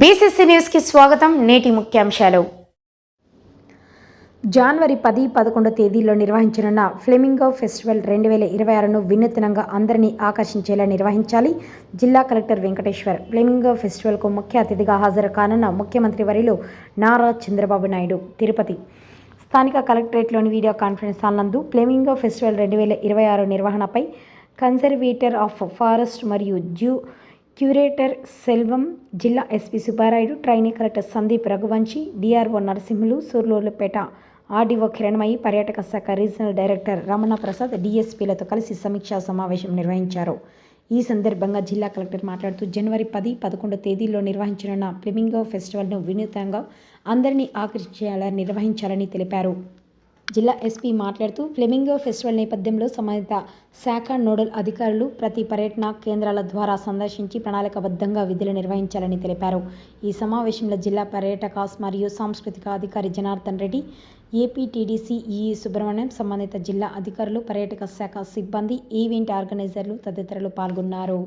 BCC న్యూస్కి స్వాగతం నేటి ముఖ్యాంశాలు. జనవరి పది పదకొండు తేదీల్లో నిర్వహించనున్న ఫ్లెమింగో ఫెస్టివల్ రెండు వేల ఇరవై ఆరును వినూత్నంగా అందరినీ ఆకర్షించేలా నిర్వహించాలి జిల్లా కలెక్టర్ వెంకటేశ్వర్. ఫ్లెమింగో ఫెస్టివల్కు ముఖ్య అతిథిగా హాజరు కానున్న ముఖ్యమంత్రి వర్యులు నారా చంద్రబాబు నాయుడు తిరుపతి. స్థానిక కలెక్టరేట్లోని వీడియో కాన్ఫరెన్స్ హాల్ నందు ఫ్లెమింగో ఫెస్టివల్ రెండు వేల ఇరవై ఆరు నిర్వహణపై కన్సర్వేటర్ ఆఫ్ ఫారెస్ట్ మరియు జూ క్యూరేటర్ సెల్వం జిల్లా SP Subbarayudu trainee collector Sandeep Raghuvanshi DRO Narasimhulu Sullurpeta RDO Kiranmayi పర్యాటక శాఖ రీజనల్ డైరెక్టర్ రమణ ప్రసాద్ డిఎస్పీలతో కలిసి సమీక్షా సమావేశం నిర్వహించారు. ఈ సందర్భంగా జిల్లా కలెక్టర్ మాట్లాడుతూ జనవరి పది పదకొండు తేదీల్లో నిర్వహించనున్న ఫ్లెమింగో ఫెస్టివల్ను వినూతనంగా అందరినీ ఆకర్షించేలా నిర్వహించాలని తెలిపారు. జిల్లా ఎస్పీ మాట్లాడుతూ ఫ్లెమింగో ఫెస్టివల్ నేపథ్యంలో సంబంధిత శాఖ నోడల్ అధికారులు ప్రతి పర్యటన కేంద్రాల ద్వారా సందర్శించి ప్రణాళికబద్ధంగా విధులు నిర్వహించాలని తెలిపారు. ఈ సమావేశంలో జిల్లా పర్యాటక మరియు సాంస్కృతిక అధికారి జనార్దన్ రెడ్డి ఏపీటీడీసీ ఈ సుబ్రహ్మణ్యం సంబంధిత జిల్లా అధికారులు పర్యాటక శాఖ సిబ్బంది ఈవెంట్ ఆర్గనైజర్లు తదితరులు పాల్గొన్నారు.